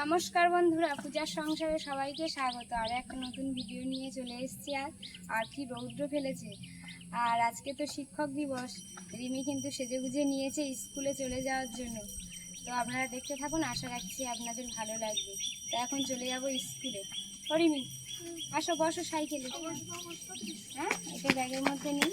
নমস্কার বন্ধুরা, পূজার সংসারে সবাইকে স্বাগত। আর একটা নতুন ভিডিও নিয়ে চলে এসেছি আর আর কি রৌদ্র ফেলেছে। আর আজকে তো শিক্ষক দিবস, রিমি কিন্তু সেজে সেজেগুজে নিয়েছে স্কুলে চলে যাওয়ার জন্য। তো আপনারা দেখতে থাকুন, আশা রাখছি আপনাদের ভালো লাগবে। তো এখন চলে যাব স্কুলে। রিমি, আসো, বসো সাইকেলে। হ্যাঁ এটা ব্যাগের মধ্যে নেই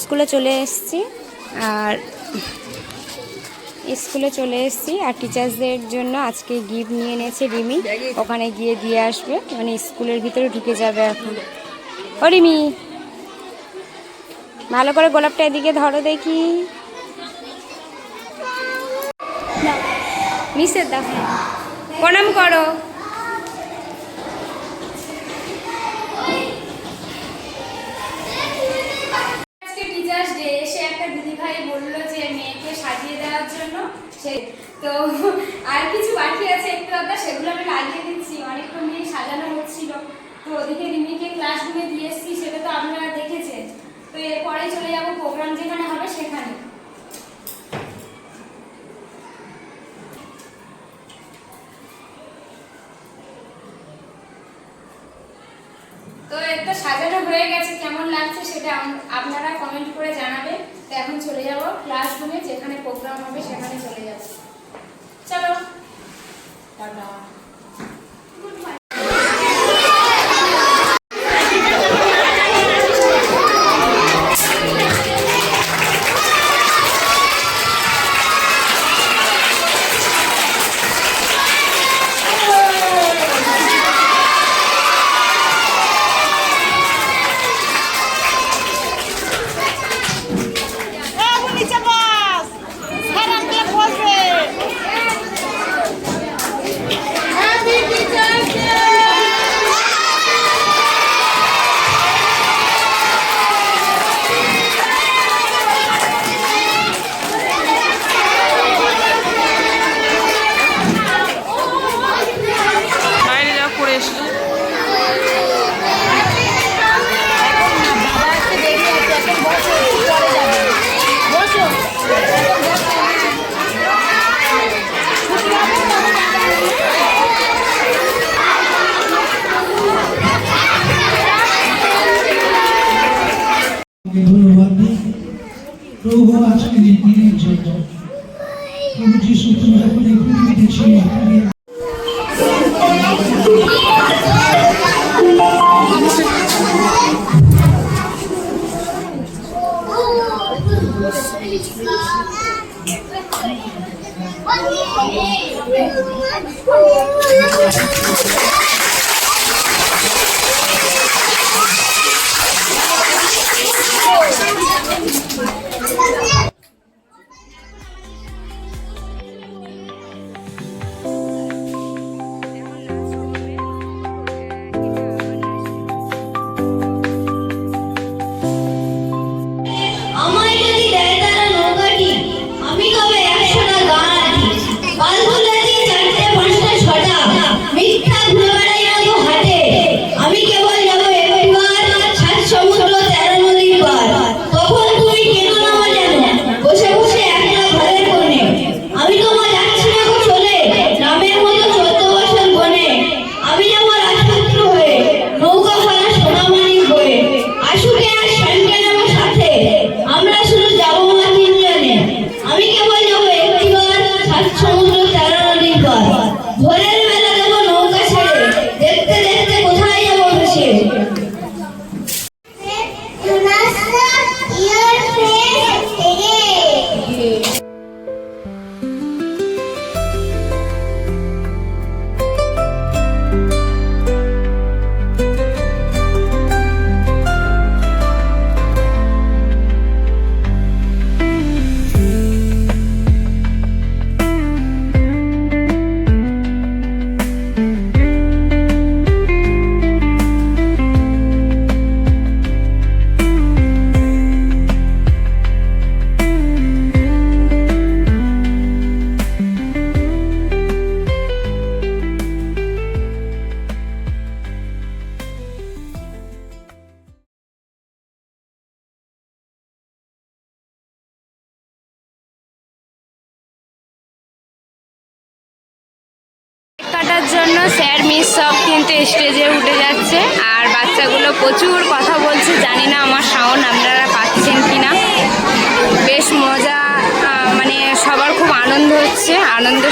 স্কুলে চলে এসেছি আর স্কুলে চলে এসেছি আর টিচার্সদের জন্য আজকে গিফট নিয়ে এনেছে রিমি। ওখানে গিয়ে দিয়ে আসবে। মানে স্কুলের ভিতরে ঢুকে যাবে এখন। ও রিমি, ভালো করে গোলাপটা এদিকে ধরো দেখি। মিসের দেখো প্রণাম করো আজকে টিচার্স ডে এসে একটা দিদিভাই বলল যে মেয়েকে সাজিয়ে দেওয়ার জন্য সে তো আর কিছু বাকি আছে একটু আধা সেগুলো আমি লাগিয়ে দিচ্ছি। অনেকক্ষণ দিয়ে সাজানো হচ্ছিল। তো ওদিকে রিমিকে ক্লাসরুমে দিয়ে এসেছি, সেটা তো আপনারা দেখেছেন। তো এরপরে চলে যাব প্রোগ্রাম যেখানে হবে সেখানে। তো এটা সাজানো হয়ে গেছে, কেমন লাগছে সেটা আপনারা কমেন্ট করে জানাবে এখন চলে যাব ক্লাসরুমে যেখানে প্রোগ্রাম হবে সেখানে চলে যাব চলো টাটা। Amen.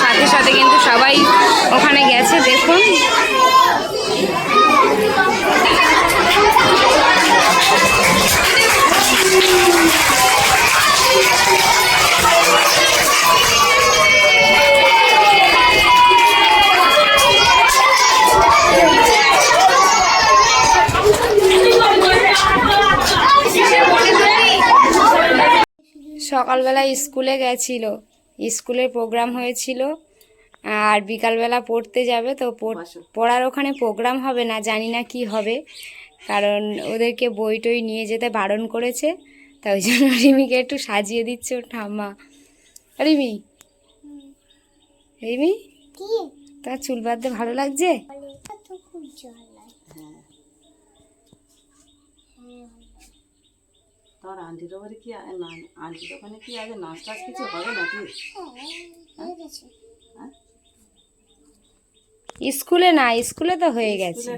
সাথে সাথে কিন্তু সবাই ওখানে গেছে দেখুন। সকালবেলা স্কুলে গেছিল। স্কুলের প্রোগ্রাম হয়েছিল আর বিকালবেলা পড়তে যাবে তো পড়- পড়ার ওখানে প্রোগ্রাম হবে না জানি না কি হবে। কারণ ওদেরকে বই টই নিয়ে যেতে বারণ করেছে তা ওই জন্য রিমিকে একটু সাজিয়ে দিচ্ছে ওর ঠাম্মা। রিমি? রিমি? তোমার চুল বাঁধতে ভালো লাগছে? তোর আন্টির ওখানে কি না আন্টির ওখানে কি আগে নাচ টাচ কিছু হবে নাকি? স্কুলে না স্কুলে তো হয়ে গেছে। স্কুলে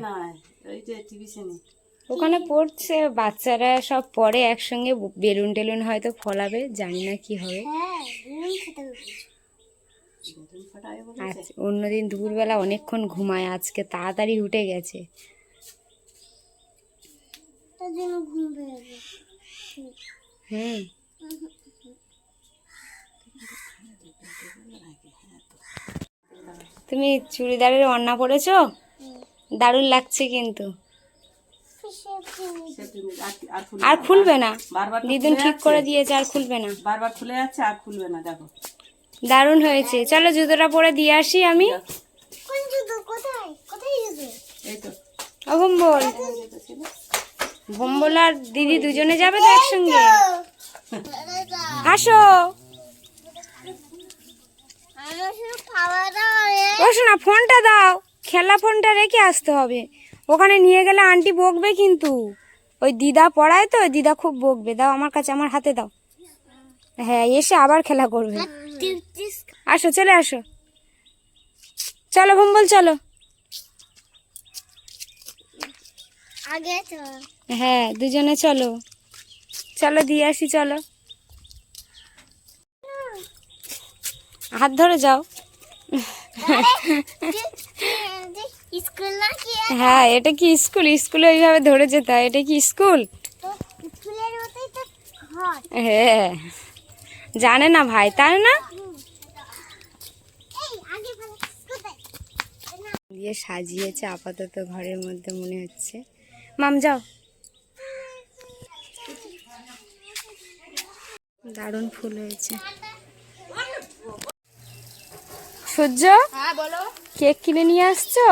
ওই যে টিভিশনে ওখানে পড়ছে বাচ্চারা সব পড়ে একসঙ্গে বেলুন টেলুন হয়তো ফলাবে জানি না কি হবে। বেলুন ফাটাবে অন্যদিন দুপুরবেলা অনেকক্ষণ ঘুমায় আজকে তাড়াতাড়ি উঠে গেছে। হুম তুমি চুড়িদারের অন্না পরেছো? দারুণ লাগছে কিন্তু। আর খুলবে না। দিদুন ঠিক করে দিয়েছে আর খুলবে না। বারবার খুলে যাচ্ছে আর খুলবে না দেখো। দারুণ হয়েছে। চলো জুতোটা পরে দিয়ে আসি আমি। কোন জুতো? কোথায়? কোথায় এই তো ও ভম্বল আর দিদি দুজনে যাবে তো একসঙ্গে? আসো। ও শোনা ফোনটা দাও। খেলা ফোনটা রেখে আসতে হবে। ওখানে নিয়ে গেলে আন্টি বকবে কিন্তু। ওই দিদা পড়ায় তো দিদা খুব বকবে। দাও আমার কাছে আমার হাতে দাও। হ্যাঁ এসে আবার খেলা করবে। আসো চলে আসো। চলো ভম্বল চলো। আগে হ্যাঁ দুজনে চলো। চলো দিয়ে আসি চলো। হাত ধরে যাও। হ্যাঁ এটা কি স্কুল? স্কুলে ওইভাবে ধরে যেতে হয়। এটা কি স্কুল? হ্যাঁ। জানে না ভাই তাই না। দিয়ে সাজিয়েছে আপাতত ঘরের মধ্যে মনে হচ্ছে। মাম যাও। দারুণ ফুল হয়েছে। সূর্য হ্যাঁ কেক কিনে নিয়ে আসছো?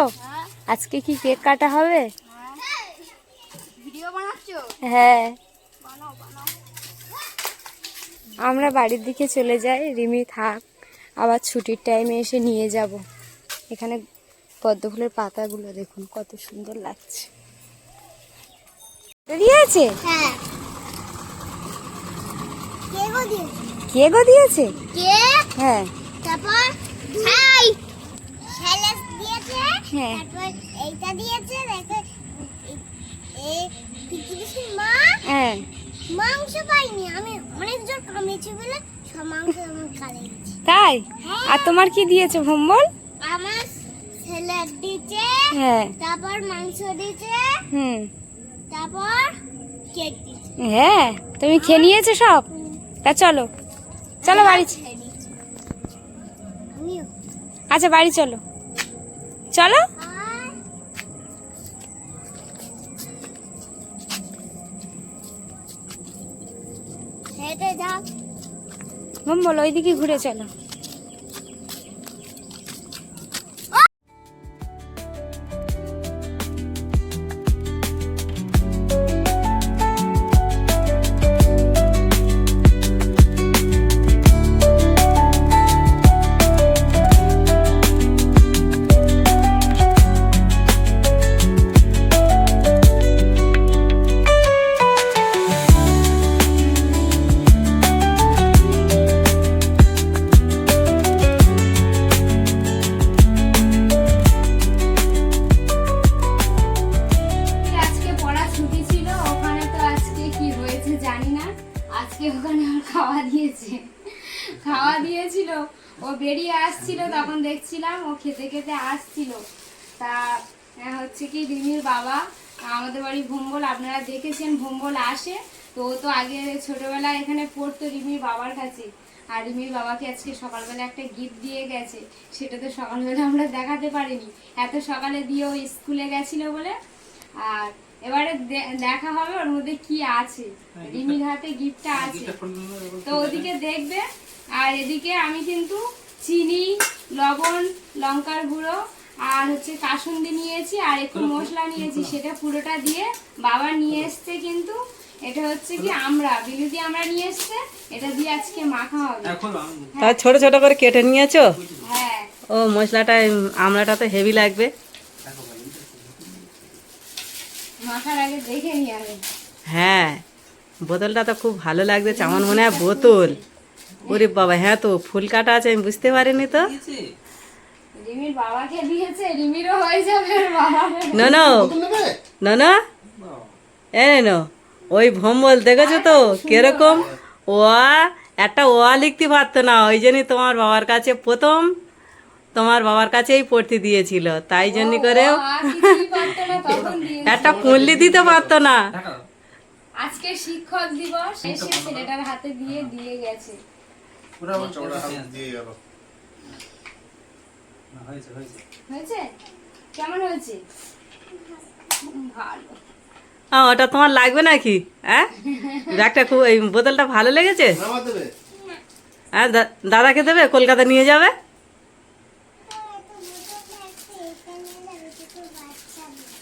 আজকে কি কেক কাটা হবে? হ্যাঁ। আমরা বাড়ির দিকে চলে যাই রিমি থাক আবার ছুটির টাইমে এসে নিয়ে যাব। এখানে পদ্ম ফুলের পাতাগুলো দেখুন কত সুন্দর লাগছে। দিয়েছে হ্যাঁ। কে গো দিয়েছে? কে গো দিয়েছে? কে? হ্যাঁ। তারপর হাই স্যালাড দিয়েছে হ্যাঁ। তারপর এইটা দিয়েছে দেখো এই- মা হ্যাঁ। মাংস পাইনি আমি অনেক জোর কামড়েছি বলে সব মাংস আমার গেছে তাই? আর তোমার কি দিয়েছে ভম্বল? আমার স্যালাড দিয়েছে হ্যাঁ। তারপর মাংস দিয়েছে হুম। তারপর কেক হ্যাঁ তুমি খেয়ে নিয়েছো সব? তা চলো চলো বাড়ি আচ্ছা বাড়ি চলো। চলো। যাও। ভম্বল ওইদিকে ঘুরে চলো। খেতে খেতে আসছিল। তা হচ্ছে কি রিমির বাবা আমাদের বাড়ি ভোম্বল আপনারা দেখেছেন ভোম্বল আসে। তো ও তো আগে ছোটবেলায় এখানে পড়তো রিমির বাবার কাছে। আর রিমির বাবাকে আজকে সকালবেলা একটা গিফট দিয়ে গেছে। সেটা তো সকালবেলা আমরা দেখাতে পারিনি। এত সকালে দিয়ে ও স্কুলে গেছিল বলে। আর এবারে দেখা হবে ওর মধ্যে কি আছে। রিমির হাতে গিফটটা আছে। তো ওদিকে দেখবে। আর এদিকে আমি কিন্তু চিনি লবণ লঙ্কার গুঁড়ো আর হচ্ছে কাসুন্দি নিয়েছি আর একটু মশলা নিয়েছি সেটা পুরোটা দিয়ে বাবা নিয়ে এসছে কিন্তু এটা হচ্ছে কি আমরা বিলিতি আমরা নিয়ে এসছে এটা দিয়ে আজকে মাখা হবে। তা ছোট ছোট করে কেটে নিয়েছো? হ্যাঁ। ও মশলাটা আমড়াটা তো হেভি লাগবে। মাখার আগে দেখে নি আমি হ্যাঁ বোতলটা তো খুব ভালো লাগছে আমার মনে হয় বোতল। ওরে বাবা হ্যাঁ তো ফুল কাটা আছে আমি বুঝতে পারিনি তো। রিমির বাবাকে দিয়েছে রিমিরও হয়ে যাবে না না। না না। এ না ওই ভম্বল দেখেছ তো? কীরকম? ওয়া একটা ওয়া লিখতে পারতো না ওই জন্যই তোমার বাবার কাছে প্রথম তোমার বাবার কাছেই পড়তে দিয়েছিল। তাই জন্য করে একটা কুল্লি দিতে পারতো না। আজকে শিক্ষক দিবস এসে ছেলেটার হাতে দিয়ে দিয়ে গেছে। হয়েছে। কেমন হয়েছে? ভালো। হ্যাঁ ওটা তোমার লাগবে নাকি? হ্যাঁ? ব্যাগটা খুব এই বোতলটা ভালো লেগেছে? হ্যাঁ দাদাকে দেবে? কলকাতা নিয়ে যাবে?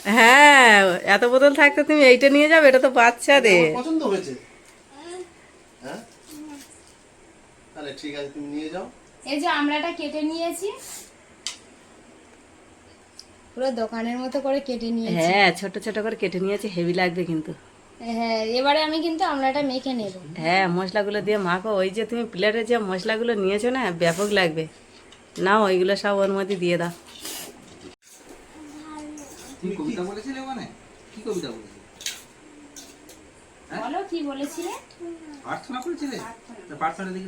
হ্যাঁ এত বোতল থাকতে তুমি এইটা নিয়ে যাবে এটা তো বাচ্চাদের। পছন্দ হয়েছে হ্যাঁ তাহলে ঠিক আছে তুমি নিয়ে যাও। এই যে আমরাটা কেটে নিয়েছি। পুরো দোকানের মতো করে কেটে নিয়েছি। হ্যাঁ ছোট ছোট করে কেটে নিয়েছি হেভি লাগবে কিন্তু। হ্যাঁ এবারে আমি কিন্তু আমরাটা মেখে নেব। হ্যাঁ মশলাগুলো দিয়ে মাখো। ওই যে তুমি প্লেটে যে মশলাগুলো নিয়েছো না ব্যাপক লাগবে। না ওইগুলো সব ওর মধ্যে দিয়ে দাও। তুমি কবিতা বলেছিলে ওখানে? কি কবিতা বলেছিলে? বলো কি বলেছিলে? প্রার্থনা করেছিলে? তা প্রার্থনা দেখি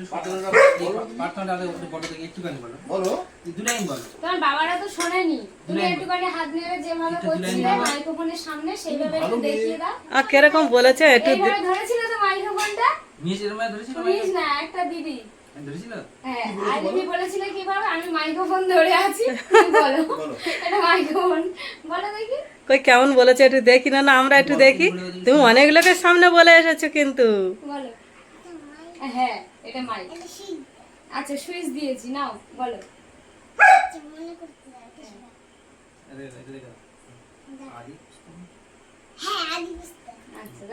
প্রার্থনাটা আগে একটু বলো দেখি একটুখানি বলো। বলো। দু লাইন বলো। তোমার বাবারা তো শোনেনি। তুমি একটুখানি হাত নেড়ে যেভাবে করছিলে মাইক্রোফোনের সামনে সেইভাবে একটু দেখিয়ে দাও। আর কীরকম বলেছে একটু এইভাবে ধরেছিল তো মাইক্রোফোনটা? নিয়েছে এরম ধরেছিল শুনিস না একটা দিদি। ধরেছিল? হ্যাঁ আর দিদি বলেছিল কীভাবে আমি মাইক্রোফোন ধরে আছি বলো। বলো। এটা মাইক্রোফোন। বলো দেখি। কই কেমন বলেছে একটু দেখি না না আমরা একটু দেখি। তুমি অনেক লোকের সামনে বলে এসেছ কিন্তু। বলো। হ্যাঁ এটা মাইক। আচ্ছা সুইচ দিয়েছি নাও বলো। আরে, আরে, আরে, আদি হ্যাঁ আদি আচ্ছা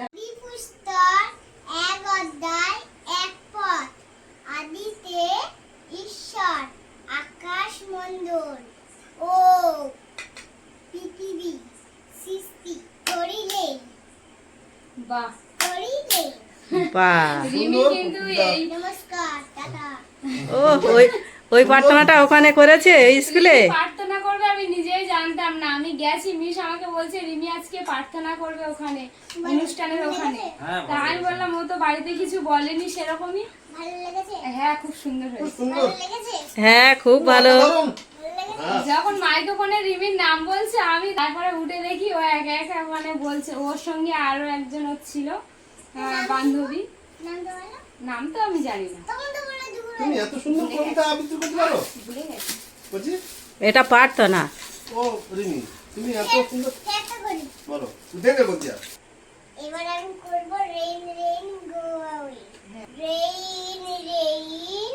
এক অধ্যায় এক পথ। বাহ ও ওই ওই প্রার্থনাটা ওখানে করেছে এই স্কুলে? প্রার্থনা করবে আমি নিজেই জানতাম না। আমি গেছি মিস আমাকে বলছে রিমি আজকে প্রার্থনা করবে ওখানে অনুষ্ঠানের ওখানে। হ্যাঁ, তা আমি বললাম ও তো বাড়িতে কিছু বলেনি সেরকমই। হ্যাঁ খুব সুন্দর হয়েছে। হ্যাঁ খুব ভালো। দারুণ। যখন মাইক্রোফোনে রিমির নাম বলছে আমি তারপরে উঠে দেখি ও একা একা মানে বলছে ওর সঙ্গে আরও একজন ছিল। বান্ধবী। নাম তো আমি জানি না। তুমি এত সুন্দর কবিতা আবৃত্তি করতে পারো? ভুলে গেছি। বলছি? এটা ও রিমি তুমি এত সুন্দর বলো দেখে বলছি আর। এবার আমি করব rain rain go away rain rain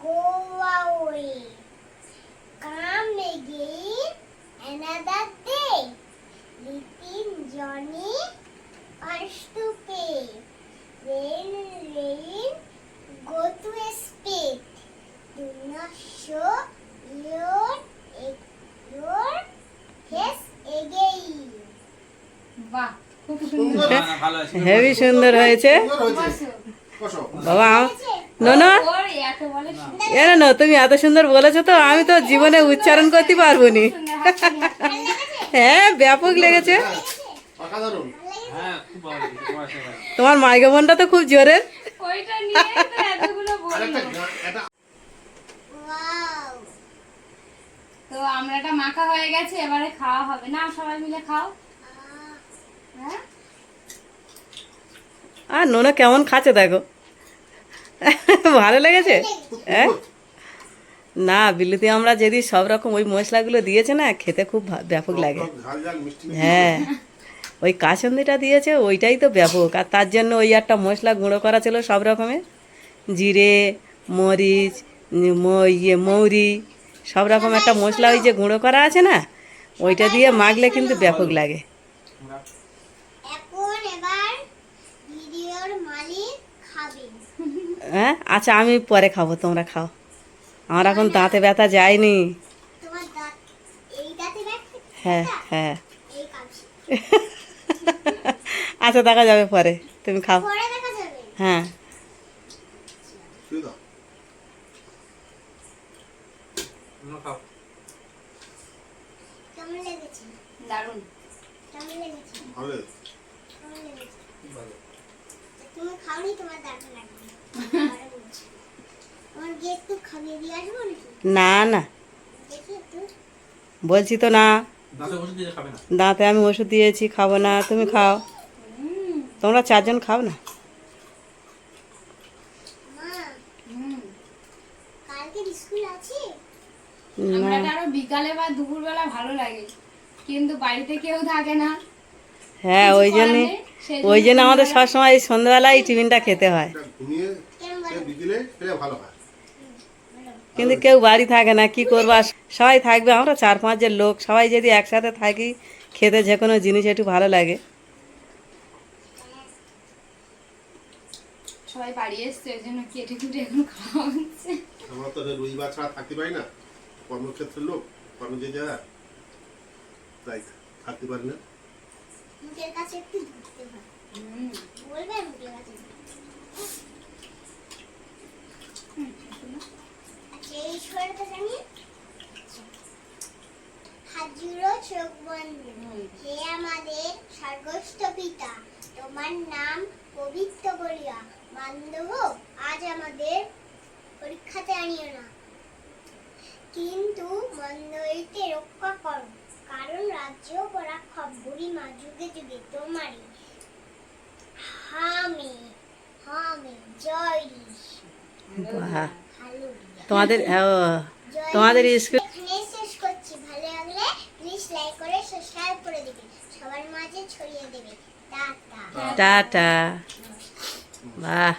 go away come again another day little Johnny আর্স to play rain rain go to Spain do not show your your face বাহ সুন্দর। না, না, ভালো আছে। হেভি সুন্দর হয়েছে। বাবা আম- না না ওর এত বলে এ না না তুমি এত সুন্দর বলেছ তো আমি তো জীবনে উচ্চারণ করতে পারব নি। হ্যাঁ ব্যাপক লেগেছে। তোমার মাইক্রোফোনটা তো খুব জোরের। তো এতগুলো আরেকটা জন্য গা- একটা ওয়াও তো আমরাটা মাখা হয়ে গেছে এবারে খাওয়া হবে। না সবাই মিলে খাও। হ্যাঁ? আর নোনা কেমন খাচ্ছে দেখো। ভালো লেগেছে? হ্যাঁ? না বিলুতে আমরা যদি সব রকম ওই মশলাগুলো দিয়েছে না খেতে খুব ভা- ব্যাপক লাগে। হ্যাঁ। ওই কাসন্দিটা দিয়েছে ওইটাই তো ব্যাপক। আর তার জন্য ওই একটা মশলা গুঁড়ো করা ছিল সব রকমের। জিরে মরিচ ইয়ে মৌরি সব রকম একটা মশলা ওই যে গুঁড়ো করা আছে না ওইটা দিয়ে মাখলে কিন্তু ব্যাপক লাগে। হ্যাঁ? আচ্ছা আমি পরে খাব তোমরা খাও। আমার এখন দাঁতে ব্যথা যায়নি। হ্যাঁ হ্যাঁ। আচ্ছা দেখা যাবে পরে। তুমি খাও। পরে দেখা যাবে। হ্যাঁ। শুয়ে দাও। তোমরা খাও। কেমন লেগেছে? দারুণ। ভালো লেগেছে। কেমন লেগেছে? খুব ভালো তুমি খাওনি তোমার দাঁতে লাগবে আমার গিয়ে একটু খাইয়ে দিয়ে আসব নাকি? না না। বলছি তো না। দাঁতে ওষুধ দিয়ে খাবে না। দাঁতে আমি ওষুধ দিয়েছি খাব না তুমি খাও। তোমরা চারজন খাও না? মা হুম। কালকে স্কুল আছে? না। আমরাটা আরও বিকালে বা দুপুরবেলা ভালো লাগে কিন্তু বাড়িতে কেউ থাকে না। হ্যাঁ ওই জন্যে ওই জন্য আমাদের সবসময় এই সন্ধ্যাবেলায় টিফিনটা খেতে হয়। ভালো হয়। কিন্তু কেউ বাড়ি থাকে না কি করবা? সবাই থাকবে আমরা চার পাঁচজন লোক সবাই যদি একসাথে থাকি খেতে যে কোনো জিনিস একটু ভালো লাগে। সবাই বাড়ি এসছে ওই জন্য কেটে কুটে এখন খাওয়া হচ্ছে। আমরা তো রবিবার ছাড়া থাকতে পারি না। কর্মক্ষেত্রের লোক কর্ম যে তাই থাকতে পারি না। মুখের কাছে একটু মুখের কাছে এই সরটা জানি হাজুরো চোখ বন্ধ। হে আমাদের স্বর্গস্থ পিতা, তোমার নাম পবিত্র বলিয়া মান্দব আজ আমাদের পরীক্ষাতে আনিও না। কিন্তু মন্দ হইতে রক্ষা করো, কারণ রাজ্য পরাক্ষব বুড়িমা যুগে যুগে তোমারই। হামে হামে, জয় বাহ। তোমাদের ও, তোমাদের স্কুল শেষ করছি। ভালো লাগলে প্লিজ লাইক করে সাবস্ক্রাইব করে দিবে। সবার মাঝে ছড়িয়ে দেবে। টাটা। টাটা। বাহ।